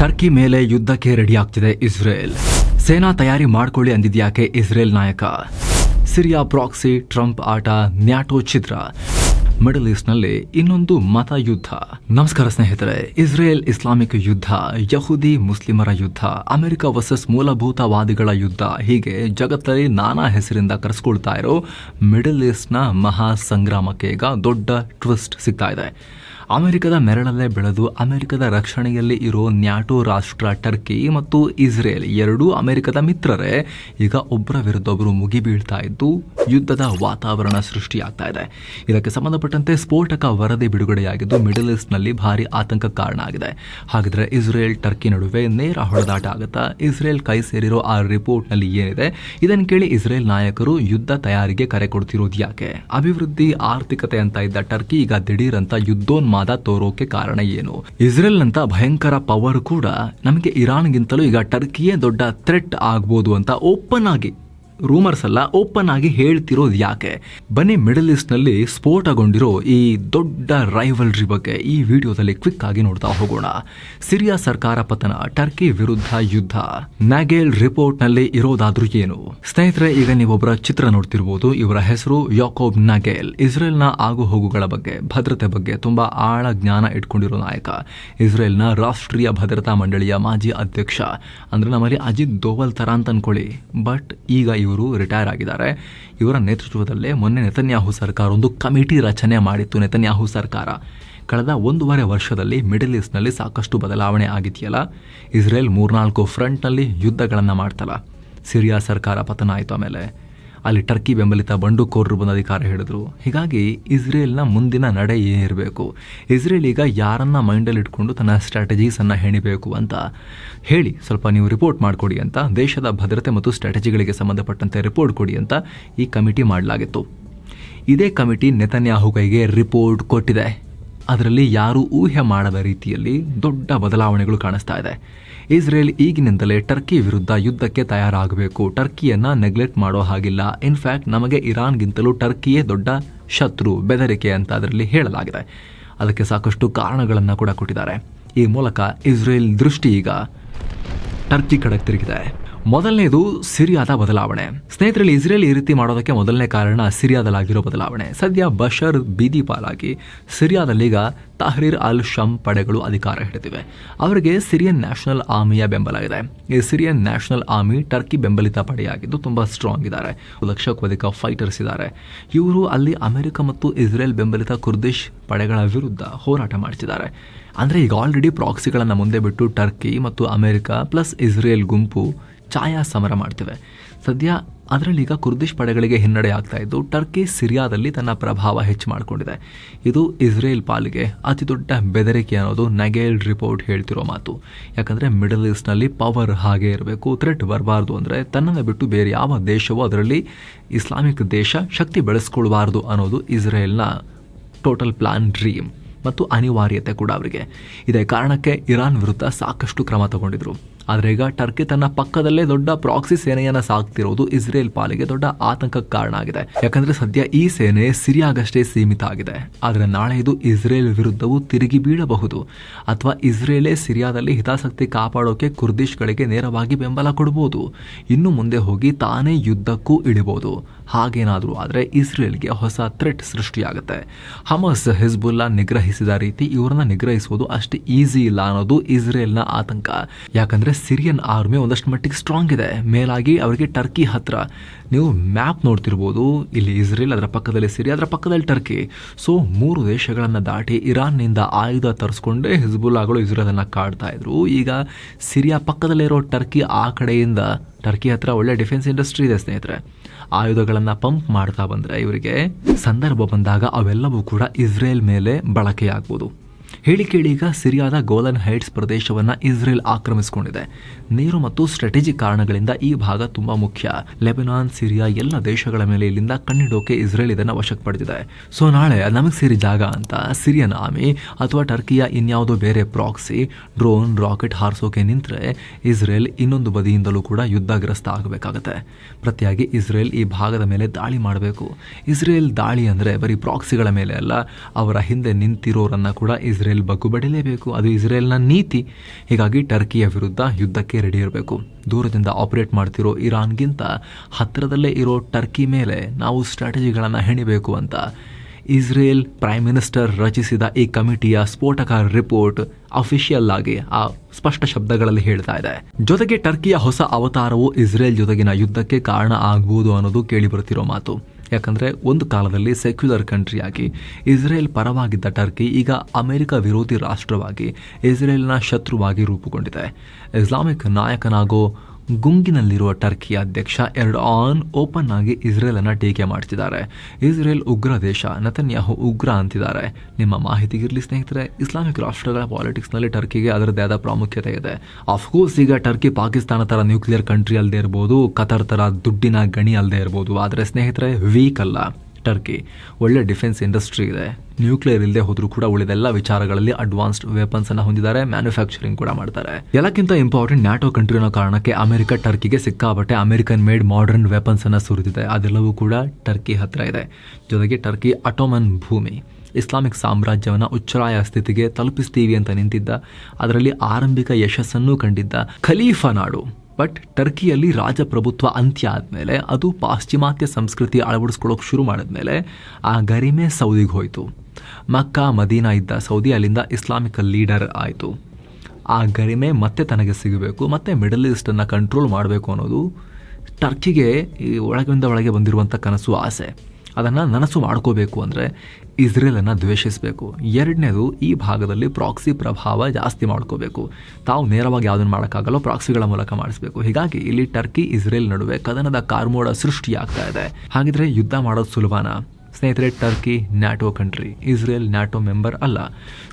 Turkey ಮೇಲೆ ಯುದ್ಧಕ್ಕೆ ready ಆಗ್ತಿದೆ ಇಸ್ರೇಲ್. ಸೇನಾ ತಯಾರಿ ಮಾಡ್ಕೊಳ್ಳಿ ಅಂದಿದ್ಯಾಕೆ ಇಸ್ರೇಲ್ ನಾಯಕ? ಸಿರಿಯಾ ಪ್ರಾಕ್ಸಿ, ಟ್ರಂಪ್ ಆಟ, ನ್ಯಾಟೋ ಛಿದ್ರ. ಮಿಡಲ್ ಈಸ್ಟ್ನಲ್ಲಿ ಇನ್ನೊಂದು ಮತ ಯುದ್ಧ. ನಮಸ್ಕಾರ ಸ್ನೇಹಿತರೆ, ಇಸ್ರೇಲ್ ಇಸ್ಲಾಮಿಕ್ ಯುದ್ಧ, ಯಹುದಿ ಮುಸ್ಲಿಮರ ಯುದ್ಧ, ಅಮೆರಿಕ ವರ್ಸಸ್ ಮೂಲಭೂತವಾದಿಗಳ ಯುದ್ಧ ಹೀಗೆ ಜಗತ್ತಲ್ಲಿ ನಾನಾ ಹೆಸರಿಂದ ಕರೆಸ್ಕೊಳ್ತಾ ಇರೋ ಮಿಡಲ್ ಈಸ್ಟ್ನ ಮಹಾ ಸಂಗ್ರಾಮಕ್ಕೆ ಈಗ ದೊಡ್ಡ ಟ್ವಿಸ್ಟ್ ಸಿಗ್ತಾ ಇದೆ. ಅಮೆರಿಕದ ಮೆರಳಲ್ಲೇ ಬೆಳೆದು ಅಮೆರಿಕದ ರಕ್ಷಣೆಯಲ್ಲಿ ಇರೋ ನ್ಯಾಟೋ ರಾಷ್ಟ್ರ ಟರ್ಕಿ ಮತ್ತು ಇಸ್ರೇಲ್ ಎರಡೂ ಅಮೆರಿಕದ ಮಿತ್ರರೇ, ಈಗ ಒಬ್ಬರ ವಿರುದ್ಧ ಒಬ್ಬರು ಮುಗಿಬೀಳ್ತಾ ಇದ್ದು ಯುದ್ಧದ ವಾತಾವರಣ ಸೃಷ್ಟಿಯಾಗ್ತಾ ಇದೆ. ಇದಕ್ಕೆ ಸಂಬಂಧಪಟ್ಟಂತೆ ಸ್ಫೋಟಕ ವರದಿ ಬಿಡುಗಡೆಯಾಗಿದ್ದು ಮಿಡಲ್ ಈಸ್ಟ್ನಲ್ಲಿ ಭಾರಿ ಆತಂಕ ಕಾರಣ ಆಗಿದೆ. ಹಾಗಿದ್ರೆ ಇಸ್ರೇಲ್ ಟರ್ಕಿ ನಡುವೆ ನೇರ ಹೊಡೆದಾಟ ಆಗುತ್ತಾ? ಇಸ್ರೇಲ್ ಕೈ ಸೇರಿರೋ ಆ ರಿಪೋರ್ಟ್ನಲ್ಲಿ ಏನಿದೆ? ಇದನ್ನು ಕೇಳಿ ಇಸ್ರೇಲ್ ನಾಯಕರು ಯುದ್ಧ ತಯಾರಿಗೆ ಕರೆ ಕೊಡ್ತಿರೋದು ಯಾಕೆ? ಅಭಿವೃದ್ಧಿ, ಆರ್ಥಿಕತೆ ಅಂತ ಇದ್ದ ಟರ್ಕಿ ಈಗ ದಿಢೀರ್ ಅಂತ ಯುದ್ಧೋನ್ಮಾದ ತೋರೋಕೆ ಕಾರಣ ಏನು? ಇಸ್ರೇಲ್ ನಂತ ಭಯಂಕರ ಪವರ್ ಕೂಡ ನಮಗೆ ಇರಾನ್ಗಿಂತಲೂ ಈಗ ಟರ್ಕಿಯೇ ದೊಡ್ಡ ಥ್ರೆಟ್ ಆಗ್ಬೋದು ಅಂತ ಓಪನ್ ಆಗಿ ರೂಮರ್ಸ್ ಅಲ್ಲ ಓಪನ್ ಆಗಿ ಹೇಳ್ತಿರೋದು ಯಾಕೆ? ಬನ್ನಿ ಮಿಡಲ್ ಈಸ್ಟ್ನಲ್ಲಿ ಸ್ಫೋಟಗೊಂಡಿರೋ ಈ ದೊಡ್ಡ ರೈವಲ್ರಿ ಬಗ್ಗೆ ಈ ವಿಡಿಯೋದಲ್ಲಿ ಕ್ವಿಕ್ ಆಗಿ ನೋಡ್ತಾ ಹೋಗೋಣ. ಸಿರಿಯಾ ಸರ್ಕಾರ ಪತನ ಟರ್ಕಿ ವಿರುದ್ಧ ಯುದ್ಧ. ನ್ಯಾಗೇಲ್ ರಿಪೋರ್ಟ್ನಲ್ಲಿ ಇರೋದಾದ್ರೂ ಏನು? ಸ್ನೇಹಿತರೆ, ಈಗ ನೀವೊಬ್ಬರ ಚಿತ್ರ ನೋಡ್ತಿರ್ಬೋದು. ಇವರ ಹೆಸರು ಯಾಕೋಬ್ ನಗೇಲ್ ಇಸ್ರೇಲ್ನ ಆಗು ಹೋಗುಗಳ ಬಗ್ಗೆ, ಭದ್ರತೆ ಬಗ್ಗೆ ತುಂಬಾ ಆಳ ಜ್ಞಾನ ಇಟ್ಕೊಂಡಿರೋ ನಾಯಕ. ಇಸ್ರೇಲ್ನ ರಾಷ್ಟ್ರೀಯ ಭದ್ರತಾ ಮಂಡಳಿಯ ಮಾಜಿ ಅಧ್ಯಕ್ಷ. ಅಂದ್ರೆ ನಮ್ಮಲ್ಲಿ ಅಜಿತ್ ದೋವಲ್ ತರ ಅಂತ ಅನ್ಕೊಳ್ಳಿ. ಬಟ್ ಈಗ ರಿಟೈರ್ ಆಗಿದ್ದಾರೆ. ಇವರ ನೇತೃತ್ವದಲ್ಲೇ ಮೊನ್ನೆ ನೆತನ್ಯಾಹು ಸರ್ಕಾರ ಒಂದು ಕಮಿಟಿ ರಚನೆ ಮಾಡಿತ್ತು. ನೆತನ್ಯಾಹು ಸರ್ಕಾರ ಕಳೆದ ಒಂದೂವರೆ ವರ್ಷದಲ್ಲಿ ಮಿಡಲ್ ಈಸ್ಟ್ನಲ್ಲಿ ಸಾಕಷ್ಟು ಬದಲಾವಣೆ ಆಗಿದೆಯಲ್ಲ ಇಸ್ರೇಲ್ ಮೂರ್ನಾಲ್ಕು ಫ್ರಂಟ್ನಲ್ಲಿ ಯುದ್ಧಗಳನ್ನು ಮಾಡ್ತಲ್ಲ. ಸಿರಿಯಾ ಸರ್ಕಾರ ಪತನ ಆಯಿತು ಆಮೇಲೆ. ಅಲ್ಲಿ ಟರ್ಕಿ ಬೆಂಬಲಿತ ಬಂಡುಕೋರರು ಬಂದು ಅಧಿಕಾರ ಹಿಡಿದ್ರು. ಹೀಗಾಗಿ ಇಸ್ರೇಲ್ನ ಮುಂದಿನ ನಡೆ ಏನಿರಬೇಕು? ಇಸ್ರೇಲ್ ಈಗ ಯಾರನ್ನ ಮೈಂಡಲ್ಲಿ ಇಟ್ಕೊಂಡು ತನ್ನ ಸ್ಟ್ರಾಟಜೀಸನ್ನು ಹೆಣಿಬೇಕು ಅಂತ ಹೇಳಿ, ಸ್ವಲ್ಪ ನೀವು ರಿಪೋರ್ಟ್ ಮಾಡಿಕೊಡಿ ಅಂತ, ದೇಶದ ಭದ್ರತೆ ಮತ್ತು ಸ್ಟ್ರಾಟಜಿಗಳಿಗೆ ಸಂಬಂಧಪಟ್ಟಂತೆ ರಿಪೋರ್ಟ್ ಕೊಡಿ ಅಂತ ಈ ಕಮಿಟಿ ಮಾಡಲಾಗಿತ್ತು. ಇದೇ ಕಮಿಟಿ ನೆತನ್ಯಾಹು ಕೈಗೆ ರಿಪೋರ್ಟ್ ಕೊಟ್ಟಿದೆ. ಅದರಲ್ಲಿ ಯಾರೂ ಊಹೆ ಮಾಡದ ರೀತಿಯಲ್ಲಿ ದೊಡ್ಡ ಬದಲಾವಣೆಗಳು ಕಾಣಿಸ್ತಾ ಇದೆ. ಇಸ್ರೇಲ್ ಈಗಿನಿಂದಲೇ ಟರ್ಕಿ ವಿರುದ್ಧ ಯುದ್ಧಕ್ಕೆ ತಯಾರಾಗಬೇಕು. ಟರ್ಕಿಯನ್ನ ನೆಗ್ಲೆಕ್ಟ್ ಮಾಡೋ ಹಾಗಿಲ್ಲ. ಇನ್ಫ್ಯಾಕ್ಟ್ ನಮಗೆ ಇರಾನ್ಗಿಂತಲೂ ಟರ್ಕಿಯೇ ದೊಡ್ಡ ಶತ್ರು, ಬೆದರಿಕೆ ಅಂತ ಅದರಲ್ಲಿ ಹೇಳಲಾಗಿದೆ. ಅದಕ್ಕೆ ಸಾಕಷ್ಟು ಕಾರಣಗಳನ್ನು ಕೂಡ ಕೊಟ್ಟಿದ್ದಾರೆ. ಈ ಮೂಲಕ ಇಸ್ರೇಲ್ ದೃಷ್ಟಿ ಈಗ ಟರ್ಕಿ ಕಡೆ ತಿರುಗಿದೆ. ಮೊದಲನೇದು ಸಿರಿಯಾದ ಬದಲಾವಣೆ. ಸ್ನೇಹಿತರಲ್ಲಿ ಇಸ್ರೇಲ್ ಈ ರೀತಿ ಮಾಡೋದಕ್ಕೆ ಮೊದಲನೇ ಕಾರಣ ಸಿರಿಯಾದಲ್ಲಾಗಿರೋ ಬದಲಾವಣೆ. ಸದ್ಯ ಬಷರ್ ಬೀದಿ ಪಾಲಾಗಿ ಸಿರಿಯಾದಲ್ಲೀಗ ತಹರೀರ್ ಅಲ್ ಶಮ್ ಪಡೆಗಳು ಅಧಿಕಾರ ಹಿಡಿದಿವೆ. ಅವರಿಗೆ ಸಿರಿಯನ್ ನ್ಯಾಷನಲ್ ಆರ್ಮಿಯ ಬೆಂಬಲ ಇದೆ. ಈ ಸಿರಿಯನ್ ನ್ಯಾಷನಲ್ ಆರ್ಮಿ ಟರ್ಕಿ ಬೆಂಬಲಿತ ಪಡೆಯಾಗಿದ್ದು ತುಂಬ ಸ್ಟ್ರಾಂಗ್ ಇದ್ದಾರೆ. ಲಕ್ಷಕ್ಕೂ ಅಧಿಕ ಫೈಟರ್ಸ್ ಇದ್ದಾರೆ. ಇವರು ಅಲ್ಲಿ ಅಮೆರಿಕ ಮತ್ತು ಇಸ್ರೇಲ್ ಬೆಂಬಲಿತ ಕುರ್ದಿಶ್ ಪಡೆಗಳ ವಿರುದ್ಧ ಹೋರಾಟ ಮಾಡ್ತಿದ್ದಾರೆ ಅಂದರೆ ಈಗ ಆಲ್ರೆಡಿ ಪ್ರಾಕ್ಸಿಗಳನ್ನು ಮುಂದೆ ಬಿಟ್ಟು ಟರ್ಕಿ ಮತ್ತು ಅಮೆರಿಕ ಪ್ಲಸ್ ಇಸ್ರೇಲ್ ಗುಂಪು ಛಾಯಾ ಸಮರ ಮಾಡ್ತಿವೆ. ಸದ್ಯ ಅದರಲ್ಲಿ ಈಗ ಕುರ್ದಿಶ್ ಪಡೆಗಳಿಗೆ ಹಿನ್ನಡೆ ಆಗ್ತಾ ಇದ್ದು, ಟರ್ಕಿ ಸಿರಿಯಾದಲ್ಲಿ ತನ್ನ ಪ್ರಭಾವ ಹೆಚ್ಚು ಮಾಡಿಕೊಂಡಿದೆ. ಇದು ಇಸ್ರೇಲ್ ಪಾಲಿಗೆ ಅತಿ ದೊಡ್ಡ ಬೆದರಿಕೆ ಅನ್ನೋದು ನಗೇಲ್ ರಿಪೋರ್ಟ್ ಹೇಳ್ತಿರೋ ಮಾತು. ಯಾಕಂದರೆ ಮಿಡಲ್ ಈಸ್ಟ್ನಲ್ಲಿ ಪವರ್ ಹಾಗೆ ಇರಬೇಕು, ಥ್ರೆಟ್ ಬರಬಾರ್ದು ಅಂದರೆ ತನ್ನನ್ನು ಬಿಟ್ಟು ಬೇರೆ ಯಾವ ದೇಶವೂ ಅದರಲ್ಲಿ ಇಸ್ಲಾಮಿಕ್ ದೇಶ ಶಕ್ತಿ ಬೆಳೆಸ್ಕೊಳ್ಬಾರ್ದು ಅನ್ನೋದು ಇಸ್ರೇಲ್ನ ಟೋಟಲ್ ಪ್ಲಾನ್ ಡ್ರೀಮ್ ಮತ್ತು ಅನಿವಾರ್ಯತೆ ಕೂಡ ಅವರಿಗೆ. ಇದೇ ಕಾರಣಕ್ಕೆ ಇರಾನ್ ವಿರುದ್ಧ ಸಾಕಷ್ಟು ಕ್ರಮ ತಗೊಂಡಿದ್ರು. ಆದರೆ ಈಗ ಟರ್ಕಿ ತನ್ನ ಪಕ್ಕದಲ್ಲೇ ದೊಡ್ಡ ಪ್ರಾಕ್ಸಿ ಸೇನೆಯನ್ನ ಸಾಕ್ತಿರೋದು ಇಸ್ರೇಲ್ ಪಾಲಿಗೆ ದೊಡ್ಡ ಆತಂಕಕ್ಕೆ ಕಾರಣ ಆಗಿದೆ. ಯಾಕಂದ್ರೆ ಸದ್ಯ ಈ ಸೇನೆ ಸಿರಿಯಾಗಷ್ಟೇ ಸೀಮಿತ ಆಗಿದೆ. ಆದರೆ ನಾಳೆ ಇದು ಇಸ್ರೇಲ್ ವಿರುದ್ಧವೂ ತಿರುಗಿ ಬೀಳಬಹುದು. ಅಥವಾ ಇಸ್ರೇಲೇ ಸಿರಿಯಾದಲ್ಲಿ ಹಿತಾಸಕ್ತಿ ಕಾಪಾಡೋಕೆ ಕುರ್ದಿಶ್ಗಳಿಗೆ ನೇರವಾಗಿ ಬೆಂಬಲ ಕೊಡಬಹುದು ಇನ್ನು ಮುಂದೆ ಹೋಗಿ ತಾನೇ ಯುದ್ಧಕ್ಕೂ ಇಳಿಬಹುದು ಹಾಗೇನಾದರೂ ಆದರೆ ಇಸ್ರೇಲ್ಗೆ ಹೊಸ ಥ್ರೆಟ್ ಸೃಷ್ಟಿಯಾಗುತ್ತೆ. ಹಮಸ್ ಹಿಜ್ಬುಲ್ಲಾ ನಿಗ್ರಹಿಸಿದ ರೀತಿ ಇವರನ್ನ ನಿಗ್ರಹಿಸುವುದು ಅಷ್ಟು ಈಸಿ ಇಲ್ಲ ಅನ್ನೋದು ಇಸ್ರೇಲ್ನ ಆತಂಕ. ಯಾಕಂದ್ರೆ ಸಿರಿಯನ್ ಆರ್ಮಿ ಒಂದಷ್ಟು ಮಟ್ಟಿಗೆ ಸ್ಟ್ರಾಂಗ್ ಇದೆ. ಮೇಲಾಗಿ ಅವರಿಗೆ ಟರ್ಕಿ ಹತ್ರ. ನೀವು ಮ್ಯಾಪ್ ನೋಡ್ತಿರ್ಬೋದು, ಇಲ್ಲಿ ಇಸ್ರೇಲ್ ಅದರ ಪಕ್ಕದಲ್ಲಿ ಸಿರಿಯಾ ಅದರ ಪಕ್ಕದಲ್ಲಿ ಟರ್ಕಿ ಸೊ ಮೂರು ದೇಶಗಳನ್ನು ದಾಟಿ ಇರಾನ್ನಿಂದ ಆಯುಧ ತರಿಸ್ಕೊಂಡೇ ಹಿಜ್ಬುಲ್ಲಾಗಳು ಇಸ್ರೇಲನ್ನು ಕಾಡ್ತಾ ಇದ್ರು. ಈಗ ಸಿರಿಯಾ ಪಕ್ಕದಲ್ಲಿರೋ ಟರ್ಕಿ ಆ ಕಡೆಯಿಂದ ಟರ್ಕಿ ಹತ್ರ ಒಳ್ಳೆ ಡಿಫೆನ್ಸ್ ಇಂಡಸ್ಟ್ರಿ ಇದೆ ಸ್ನೇಹಿತರೆ. ಆಯುಧಗಳನ್ನು ಪಂಪ್ ಮಾಡ್ತಾ ಬಂದರೆ ಇವರಿಗೆ ಸಂದರ್ಭ ಬಂದಾಗ ಅವೆಲ್ಲವೂ ಕೂಡ ಇಸ್ರೇಲ್ ಮೇಲೆ ಬಳಕೆಯಾಗ್ಬೋದು. ಹೇಳಿ ಕೇಳೀಗ ಸಿರಿಯಾದ ಗೋಲನ್ ಹೈಟ್ಸ್ ಪ್ರದೇಶವನ್ನ ಇಸ್ರೇಲ್ ಆಕ್ರಮಿಸಿಕೊಂಡಿದೆ. ನೀರು ಮತ್ತು ಸ್ಟ್ರಾಟಜಿಕ್ ಕಾರಣಗಳಿಂದ ಈ ಭಾಗ ತುಂಬಾ ಮುಖ್ಯ. ಲೆಬನಾನ್, ಸಿರಿಯಾ ಎಲ್ಲ ದೇಶಗಳ ಮೇಲೆ ಇಲ್ಲಿಂದ ಕಣ್ಣಿಡೋಕೆ ಇಸ್ರೇಲ್ ಇದನ್ನು ವಶಕ್ಕೆ ಪಡೆದಿದೆ ಸೊ ನಾಳೆ ನಮಗೆ ಸೇರಿ ಜಾಗ ಅಂತ ಸಿರಿಯನ್ ಆರ್ಮಿ ಅಥವಾ ಟರ್ಕಿಯ ಇನ್ಯಾವುದೋ ಬೇರೆ ಪ್ರಾಕ್ಸಿ ಡ್ರೋನ್, ರಾಕೆಟ್ ಹಾರಿಸೋಕೆ ನಿಂತರೆ ಇಸ್ರೇಲ್ ಇನ್ನೊಂದು ಬದಿಯಿಂದಲೂ ಕೂಡ ಯುದ್ಧಗ್ರಸ್ತ ಆಗಬೇಕಾಗತ್ತೆ. ಪ್ರತಿಯಾಗಿ ಇಸ್ರೇಲ್ ಈ ಭಾಗದ ಮೇಲೆ ದಾಳಿ ಮಾಡಬೇಕು. ಇಸ್ರೇಲ್ ದಾಳಿ ಅಂದರೆ ಬರೀ ಪ್ರಾಕ್ಸಿಗಳ ಮೇಲೆ ಅಲ್ಲ, ಅವರ ಹಿಂದೆ ನಿಂತಿರೋರನ್ನ ಕೂಡ ಇಸ್ರೇಲ್ ಇಸ್ರೇಲ್ ಬಗ್ಗು ಬಡಿಲೇಬೇಕು. ಅದು ಇಸ್ರೇಲ್ನ ನೀತಿ. ಹೀಗಾಗಿ ಟರ್ಕಿಯ ವಿರುದ್ಧ ಯುದ್ಧಕ್ಕೆ ರೆಡಿ ಇರಬೇಕು. ದೂರದಿಂದ ಆಪರೇಟ್ ಮಾಡ್ತಿರೋ ಇರಾನ್ಗಿಂತ ಹತ್ತಿರದಲ್ಲೇ ಇರೋ ಟರ್ಕಿ ಮೇಲೆ ನಾವು ಸ್ಟ್ರಾಟಜಿಗಳನ್ನು ಹೆಣಿಬೇಕು ಅಂತ ಇಸ್ರೇಲ್ ಪ್ರೈಮ್ ಮಿನಿಸ್ಟರ್ ರಚಿಸಿದ ಈ ಕಮಿಟಿಯ ಸ್ಫೋಟಕ ರಿಪೋರ್ಟ್ ಅಫಿಷಿಯಲ್ ಆಗಿ ಆ ಸ್ಪಷ್ಟ ಶಬ್ದಗಳಲ್ಲಿ ಹೇಳ್ತಾ ಇದೆ. ಜೊತೆಗೆ ಟರ್ಕಿಯ ಹೊಸ ಅವತಾರವು ಇಸ್ರೇಲ್ ಜೊತೆಗಿನ ಯುದ್ಧಕ್ಕೆ ಕಾರಣ ಆಗಬಹುದು ಅನ್ನೋದು ಕೇಳಿಬರುತ್ತಿರೋ ಮಾತು. ಯಾಕಂದ್ರೆ ಒಂದು ಕಾಲದಲ್ಲಿ ಸೆಕ್ಯುಲರ್ ಕಂಟ್ರಿಯಾಗಿ ಇಸ್ರೇಲ್ ಪರವಾಗಿದ್ದ ಟರ್ಕಿ ಈಗ ಅಮೆರಿಕ ವಿರೋಧಿ ರಾಷ್ಟ್ರವಾಗಿ ಇಸ್ರೇಲ್ನ ಶತ್ರುವಾಗಿ ರೂಪುಗೊಂಡಿದೆ. ಇಸ್ಲಾಮಿಕ್ ನಾಯಕನಾಗೋ ಗುಂಗಿನಲ್ಲಿರುವ ಟರ್ಕಿಯ ಅಧ್ಯಕ್ಷ ಎರಡು ಆನ್ ಓಪನ್ ಆಗಿ ಇಸ್ರೇಲ್ ಅನ್ನ ಟೀಕೆ ಮಾಡ್ತಿದ್ದಾರೆ. ಇಸ್ರೇಲ್ ಉಗ್ರ ದೇಶ, ನತನ್ಯಾಹು ಉಗ್ರ ಅಂತಿದ್ದಾರೆ. ನಿಮ್ಮ ಮಾಹಿತಿಗಿರ್ಲಿ ಸ್ನೇಹಿತರೆ, ಇಸ್ಲಾಮಿಕ್ ರಾಷ್ಟ್ರಗಳ ಪಾಲಿಟಿಕ್ಸ್ನಲ್ಲಿ ಟರ್ಕಿಗೆ ಅದರದೇ ಆದ ಪ್ರಾಮುಖ್ಯತೆ ಇದೆ. ಅಫ್ಕೋರ್ಸ್ ಈಗ ಟರ್ಕಿ ಪಾಕಿಸ್ತಾನ ತರ ನ್ಯೂಕ್ಲಿಯರ್ ಕಂಟ್ರಿ ಅಲ್ಲದೆ ಇರ್ಬೋದು ಕತರ್ ತರ ದುಡ್ಡಿನ ಗಣಿ ಅಲ್ಲದೆ ಇರ್ಬೋದು, ಆದರೆ ಸ್ನೇಹಿತರೆ ವೀಕ್ ಅಲ್ಲ. ಟರ್ಕಿ ಒಳ್ಳೆ ಡಿಫೆನ್ಸ್ ಇಂಡಸ್ಟ್ರಿ ಇದೆ. ನ್ಯೂಕ್ಲಿಯರ್ ಇಲ್ಲದೆ ಹೋದರೂ ಕೂಡ ಉಳಿದೆಲ್ಲ ವಿಚಾರಗಳಲ್ಲಿ ಅಡ್ವಾನ್ಸ್ಡ್ ವೆಪನ್ಸ್ ಅನ್ನು ಹೊಂದಿದ್ದಾರೆ ಮ್ಯಾನುಫ್ಯಾಕ್ಚರಿಂಗ್ ಕೂಡ ಮಾಡ್ತಾರೆ. ಎಲ್ಲಕ್ಕಿಂತ ಇಂಪಾರ್ಟೆಂಟ್ ನ್ಯಾಟೋ ಕಂಟ್ರಿ ಅನ್ನೋ ಕಾರಣಕ್ಕೆ ಅಮೆರಿಕ ಟರ್ಕಿಗೆ ಸಿಕ್ಕಾಪಟ್ಟೆ ಅಮೆರಿಕನ್ ಮೇಡ್ ಮಾಡರ್ನ್ ವೆಪನ್ಸ್ ಅನ್ನು ಸುರಿದಿದೆ. ಅದೆಲ್ಲವೂ ಕೂಡ ಟರ್ಕಿ ಹತ್ರ ಇದೆ. ಜೊತೆಗೆ ಟರ್ಕಿ ಅಟೋಮನ್ ಭೂಮಿ. ಇಸ್ಲಾಮಿಕ್ ಸಾಮ್ರಾಜ್ಯವನ್ನು ಉಚ್ಚರಾಯ ಸ್ಥಿತಿಗೆ ತಲುಪಿಸ್ತೀವಿ ಅಂತ ನಿಂತಿದ್ದ, ಅದರಲ್ಲಿ ಆರಂಭಿಕ ಯಶಸ್ಸನ್ನು ಕಂಡಿದ್ದ ಖಲೀಫಾ ನಾಡು. ಬಟ್ ಟರ್ಕಿಯಲ್ಲಿ ರಾಜಪ್ರಭುತ್ವ ಅಂತ್ಯ ಆದಮೇಲೆ ಅದು ಪಾಶ್ಚಿಮಾತ್ಯ ಸಂಸ್ಕೃತಿ ಅಳವಡಿಸ್ಕೊಳ್ಳೋಕೆ ಶುರು ಮಾಡಿದ್ಮೇಲೆ ಆ ಗರಿಮೆ ಸೌದಿಗೆ ಹೋಯಿತು. ಮಕ್ಕಾ, ಮದೀನಾ ಇದ್ದ ಸೌದಿ ಅಲ್ಲಿಂದ ಇಸ್ಲಾಮಿಕ್ ಲೀಡರ್ ಆಯಿತು. ಆ ಗರಿಮೆ ಮತ್ತೆ ತನಗೆ ಸಿಗಬೇಕು, ಮತ್ತು ಮಿಡಲ್ ಈಸ್ಟನ್ನು ಕಂಟ್ರೋಲ್ ಮಾಡಬೇಕು ಅನ್ನೋದು ಟರ್ಕಿಗೆ ಈ ಒಳಗಿಂದ ಒಳಗೆ ಬಂದಿರುವಂಥ ಕನಸು, ಆಸೆ. ಅದನ್ನು ನನಸು ಮಾಡ್ಕೋಬೇಕು ಅಂದರೆ ಇಸ್ರೇಲನ್ನು ದ್ವೇಷಿಸಬೇಕು. ಎರಡನೇದು ಈ ಭಾಗದಲ್ಲಿ ಪ್ರಾಕ್ಸಿ ಪ್ರಭಾವ ಜಾಸ್ತಿ ಮಾಡ್ಕೋಬೇಕು. ತಾವು ನೇರವಾಗಿ ಯಾವುದನ್ನು ಮಾಡೋಕ್ಕಾಗಲ್ಲ, ಪ್ರಾಕ್ಸಿಗಳ ಮೂಲಕ ಮಾಡಿಸಬೇಕು. ಹೀಗಾಗಿ ಇಲ್ಲಿ ಟರ್ಕಿ, ಇಸ್ರೇಲ್ ನಡುವೆ ಕದನದ ಕಾರ್ಮೋಡ ಸೃಷ್ಟಿಯಾಗ್ತಾ ಇದೆ. ಹಾಗಿದ್ರೆ ಯುದ್ಧ ಮಾಡೋದು ಸುಲಭನಾ? ಸ್ನೇಹಿತರೆ, Turkey NATO country, Israel NATO member ಅಲ್ಲ.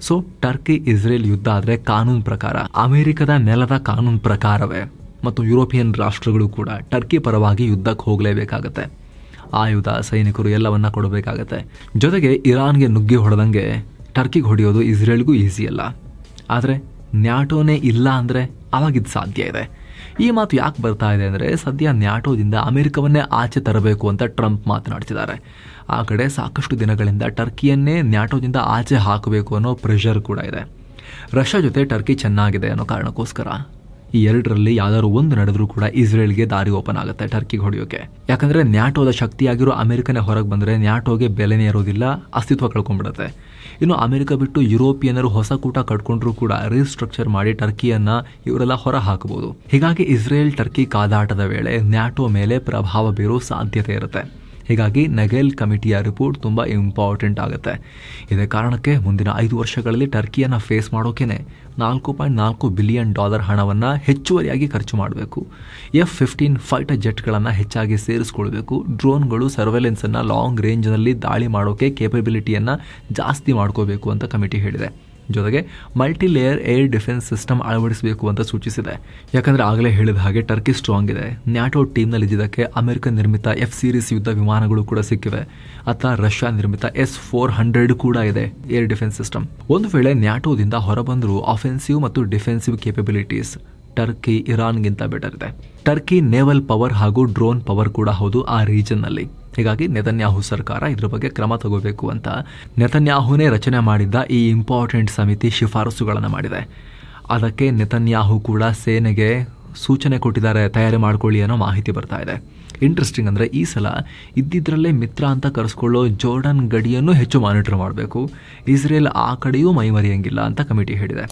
ಸೊ, ಟರ್ಕಿ, ಇಸ್ರೇಲ್ ಯುದ್ಧ ಆದರೆ ಕಾನೂನು ಪ್ರಕಾರ, ಅಮೆರಿಕದ ನೆಲದ ಕಾನೂನು ಪ್ರಕಾರವೇ. ಮತ್ತು ಯುರೋಪಿಯನ್ ರಾಷ್ಟ್ರಗಳು ಕೂಡ ಟರ್ಕಿ ಪರವಾಗಿ ಯುದ್ಧಕ್ಕೆ ಹೋಗಲೇಬೇಕಾಗತ್ತೆ. ಆಯುಧ ಸೈನಿಕರು ಎಲ್ಲವನ್ನ ಕೊಡಬೇಕಾಗತ್ತೆ. ಜೊತೆಗೆ ಇರಾನ್ಗೆ ನುಗ್ಗಿ ಹೊಡೆದಂಗೆ ಟರ್ಕಿಗೆ ಹೊಡೆಯೋದು ಇಸ್ರೇಲ್ಗೂ ಈಸಿ ಅಲ್ಲ. ಆದರೆ ನ್ಯಾಟೋನೇ ಇಲ್ಲ ಅಂದರೆ ಅವಾಗಿದ್ದು ಸಾಧ್ಯ ಇದೆ. ಈ ಮಾತು ಯಾಕೆ ಬರ್ತಾ ಇದೆ ಅಂದರೆ ಸದ್ಯ ನ್ಯಾಟೋದಿಂದ ಅಮೆರಿಕವನ್ನೇ ಆಚೆ ತರಬೇಕು ಅಂತ ಟ್ರಂಪ್ ಮಾತನಾಡ್ತಿದ್ದಾರೆ. ಆ ಕಡೆ ಸಾಕಷ್ಟು ದಿನಗಳಿಂದ ಟರ್ಕಿಯನ್ನೇ ನ್ಯಾಟೋದಿಂದ ಆಚೆ ಹಾಕಬೇಕು ಅನ್ನೋ ಪ್ರೆಷರ್ ಕೂಡ ಇದೆ. ರಷ್ಯಾ ಜೊತೆ ಟರ್ಕಿ ಚೆನ್ನಾಗಿದೆ ಅನ್ನೋ ಕಾರಣಕ್ಕೋಸ್ಕರ ಈ ಎರಡರಲ್ಲಿ ಯಾವ್ದಾದ್ರು ಒಂದು ನಡೆದ್ರೂ ಕೂಡ ಇಸ್ರೇಲ್ಗೆ ದಾರಿ ಓಪನ್ ಆಗುತ್ತೆ ಟರ್ಕಿಗೆ ಹೊಡೆಯೋಕೆ. ಯಾಕಂದ್ರೆ ನ್ಯಾಟೋದ ಶಕ್ತಿಯಾಗಿರೋ ಅಮೆರಿಕನೇ ಹೊರಗೆ ಬಂದರೆ ನ್ಯಾಟೋಗೆ ಬೆಲೆನೇ ಇರೋದಿಲ್ಲ, ಅಸ್ತಿತ್ವ ಕಳ್ಕೊಂಡ್ಬಿಡುತ್ತೆ. ಇನ್ನು ಅಮೆರಿಕ ಬಿಟ್ಟು ಯುರೋಪಿಯನ್ನರು ಹೊಸ ಕೂಟ ಕಟ್ಕೊಂಡ್ರೂ ಕೂಡ ರೀಸ್ಟ್ರಕ್ಚರ್ ಮಾಡಿ ಟರ್ಕಿಯನ್ನ ಇವರೆಲ್ಲ ಹೊರ ಹಾಕಬಹುದು ಹೀಗಾಗಿ ಇಸ್ರೇಲ್ ಟರ್ಕಿ ಕಾದಾಟದ ವೇಳೆ ನ್ಯಾಟೋ ಮೇಲೆ ಪ್ರಭಾವ ಬೀರೋ ಸಾಧ್ಯತೆ ಇರುತ್ತೆ. ಹೀಗಾಗಿ ನಗೆಲ್ ಕಮಿಟಿಯ ರಿಪೋರ್ಟ್ ತುಂಬ ಇಂಪಾರ್ಟೆಂಟ್ ಆಗುತ್ತೆ. ಇದೇ ಕಾರಣಕ್ಕೆ ಮುಂದಿನ ಐದು ವರ್ಷಗಳಲ್ಲಿ ಟರ್ಕಿಯನ್ನು ಫೇಸ್ ಮಾಡೋಕೇನೆ ನಾಲ್ಕು ಪಾಯಿಂಟ್ ನಾಲ್ಕು ಬಿಲಿಯನ್ ಡಾಲರ್ ಹಣವನ್ನು ಹೆಚ್ಚುವರಿಯಾಗಿ ಖರ್ಚು ಮಾಡಬೇಕು. ಎಫ್ ಫಿಫ್ಟೀನ್ ಫೈಟರ್ ಜೆಟ್ಗಳನ್ನು ಹೆಚ್ಚಾಗಿ ಸೇರಿಸ್ಕೊಳ್ಬೇಕು. ಡ್ರೋನ್ಗಳು ಸರ್ವೆಲೆನ್ಸನ್ನು ಲಾಂಗ್ ರೇಂಜ್ನಲ್ಲಿ ದಾಳಿ ಮಾಡೋಕೆ ಕೇಪಬಿಲಿಟಿಯನ್ನು ಜಾಸ್ತಿ ಮಾಡ್ಕೋಬೇಕು ಅಂತ ಕಮಿಟಿ ಹೇಳಿದೆ. ಜೊತೆಗೆ multi layer air defence system ಅಳವಡಿಸಬೇಕು ಅಂತ ಸೂಚಿಸಿದೆ. ಯಾಕಂದರೆ ಆಗಲೇ ಹೇಳಿದ ಹಾಗೆ ಟರ್ಕಿ ಸ್ಟ್ರಾಂಗ್ ಇದೆ. ನ್ಯಾಟೋ ಟೀಮ್ನಲ್ಲಿ ಇದ್ದಿದ್ದಕ್ಕೆ ಅಮೆರಿಕ ನಿರ್ಮಿತ ಎಫ್ ಸೀರೀಸ್ ಯುದ್ಧ ವಿಮಾನಗಳು ಕೂಡ ಸಿಕ್ಕಿವೆ. ಅಥವಾ ರಷ್ಯಾ ನಿರ್ಮಿತ ಎಸ್ ಫೋರ್ ಹಂಡ್ರೆಡ್ ಕೂಡ ಇದೆ ಏರ್ ಡಿಫೆನ್ಸ್ ಸಿಸ್ಟಮ್ ಒಂದು ವೇಳೆ ನ್ಯಾಟೋದಿಂದ ಹೊರಬಂದರೂ ಆಫೆನ್ಸಿವ್ ಮತ್ತು ಡಿಫೆನ್ಸಿವ್ ಕೇಪಬಿಲಿಟೀಸ್ ಟರ್ಕಿ ಇರಾನ್ಗಿಂತ ಬೆಟರ್ ಇದೆ. ಟರ್ಕಿ ನೇವಲ್ ಪವರ್ ಹಾಗೂ ಡ್ರೋನ್ ಪವರ್ ಕೂಡ ಹೌದು ಆ ರೀಜನ್ನಲ್ಲಿ ಹೀಗಾಗಿ ನೆತನ್ಯಾಹು ಸರ್ಕಾರ ಇದ್ರ ಬಗ್ಗೆ ಕ್ರಮ ತಗೋಬೇಕು ಅಂತ ನೆತನ್ಯಾಹುನೇ ರಚನೆ ಮಾಡಿದ್ದ ಈ ಇಂಪಾರ್ಟೆಂಟ್ ಸಮಿತಿ ಶಿಫಾರಸುಗಳನ್ನು ಮಾಡಿದೆ. ಅದಕ್ಕೆ ನೆತನ್ಯಾಹು ಕೂಡ ಸೇನೆಗೆ ಸೂಚನೆ ಕೊಟ್ಟಿದ್ದಾರೆ, ತಯಾರಿ ಮಾಡ್ಕೊಳ್ಳಿ ಅನ್ನೋ ಮಾಹಿತಿ ಬರ್ತಾ ಇದೆ. ಇಂಟ್ರೆಸ್ಟಿಂಗ್ ಅಂದರೆ ಈ ಸಲ ಇದ್ದಿದ್ರಲ್ಲೇ ಮಿತ್ರ ಅಂತ ಕರೆಸ್ಕೊಳ್ಳೋ ಜೋರ್ಡನ್ ಗಡಿಯನ್ನು ಹೆಚ್ಚು ಮಾನಿಟರ್ ಮಾಡಬೇಕು. ಇಸ್ರೇಲ್ ಆ ಕಡೆಯೂ ಮೈಮರಿಯಂಗಿಲ್ಲ ಅಂತ ಕಮಿಟಿ ಹೇಳಿದೆ.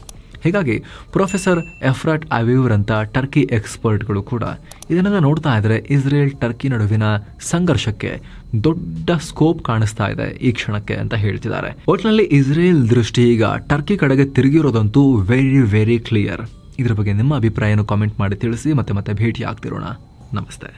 ಹೀಗಾಗಿ ಪ್ರೊಫೆಸರ್ ಎಫ್ರಟ್ ಅವಿವ್ರ್ ಅಂತ ಟರ್ಕಿ ಎಕ್ಸ್ಪರ್ಟ್ಗಳು ಕೂಡ ಇದನ್ನೆಲ್ಲ ನೋಡ್ತಾ ಇದ್ದರೆ ಇಸ್ರೇಲ್ ಟರ್ಕಿ ನಡುವಿನ ಸಂಘರ್ಷಕ್ಕೆ ದೊಡ್ಡ ಸ್ಕೋಪ್ ಕಾಣಿಸ್ತಾ ಇದೆ ಈ ಕ್ಷಣಕ್ಕೆ ಅಂತ ಹೇಳ್ತಿದ್ದಾರೆ. ಒಟ್ಟಿನಲ್ಲಿ ಇಸ್ರೇಲ್ ದೃಷ್ಟಿ ಈಗ ಟರ್ಕಿ ಕಡೆಗೆ ತಿರುಗಿರೋದಂತೂ ವೆರಿ ವೆರಿ ಕ್ಲಿಯರ್ ಇದ್ರ ಬಗ್ಗೆ ನಿಮ್ಮ ಅಭಿಪ್ರಾಯನ ಕಾಮೆಂಟ್ ಮಾಡಿ ತಿಳಿಸಿ ಮತ್ತೆ ಮತ್ತೆ ಭೇಟಿ ಆಗ್ತಿರೋಣ ನಮಸ್ತೆ.